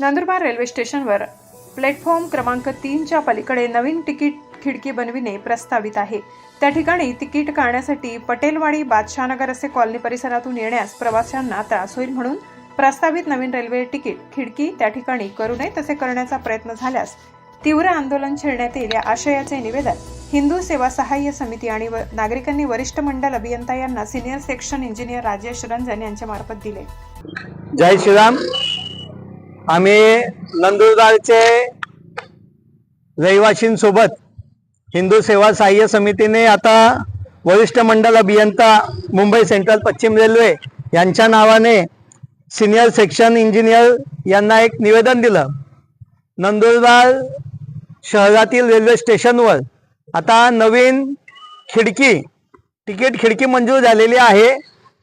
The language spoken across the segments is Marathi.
नंदुरबार रेल्वे स्टेशनवर प्लॅटफॉर्म क्रमांक तीनच्या पलीकडे नवीन तिकीट खिडकी बनविणे प्रस्तावित आहे. त्या ठिकाणी तिकीट काढण्यासाठी पटेलवाडी बादशाहनगर असे कॉलनी परिसरातून येण्यास प्रवाशांना त्रास होईल म्हणून प्रस्तावित नवीन रेल्वे तिकीट खिडकी त्या ठिकाणी करू नये तसे करण्याचा प्रयत्न झाल्यास तीव्र आंदोलन छेडण्यात येईल या आशयाचे निवेदन हिंदू सेवा सहाय्य समिती आणि नागरिकांनी वरिष्ठ मंडल अभियंता यांना senior section engineer Rajesh Ranjan यांच्या मार्फत दिले. जय श्रीराम. आम्ही नंदुरबारचे रहिवाशींसोबत हिंदू सेवा सहाय्य समितीने आता वरिष्ठ मंडल अभियंता मुंबई सेंट्रल पश्चिम रेल्वे यांच्या नावाने सिनियर सेक्शन इंजिनियर यांना एक निवेदन दिलं. नंदुरबार शहरातील रेल्वे स्टेशनवर आता नवीन खिडकी तिकीट खिडकी मंजूर झालेली आहे.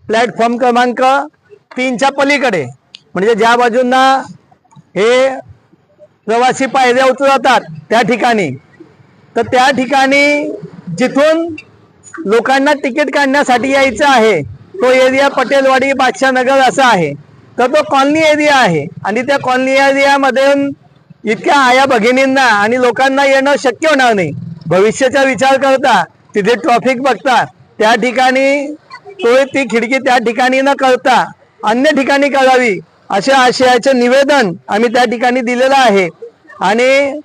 प्लॅटफॉर्म क्रमांक तीनच्या पलीकडे. म्हणजे ज्या बाजूंना हे प्रवासी पायऱ्या उतरवतात त्या ठिकाणी. तर त्या ठिकाणी जिथून लोकांना तिकीट काढण्यासाठी यायचं आहे तो एरिया पटेलवाडी बादशाहनगर असा आहे. तर तो कॉलनी एरिया आहे आणि त्या कॉलनी एरियामध्ये इतक्या आया भगिनींना आणि लोकांना येणं शक्य होणार नाही. भविष्याचा विचार करता तिथे ट्रॉफिक बघता त्या ठिकाणी तो ती खिडकी त्या ठिकाणी न करता अन्य ठिकाणी करावी. अशा आशयाचं निवेदन आम्ही त्या ठिकाणी दिलेलं आहे. आणि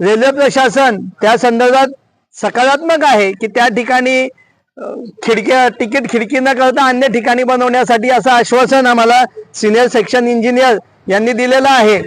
रेल्वे प्रशासन त्या संदर्भात सकारात्मक आहे की त्या ठिकाणी खिडक्या तिकीट खिडकी न करता अन्य ठिकाणी बनवण्यासाठी असं आश्वासन आम्हाला सिनियर सेक्शन इंजिनियर यांनी दिलेलं आहे.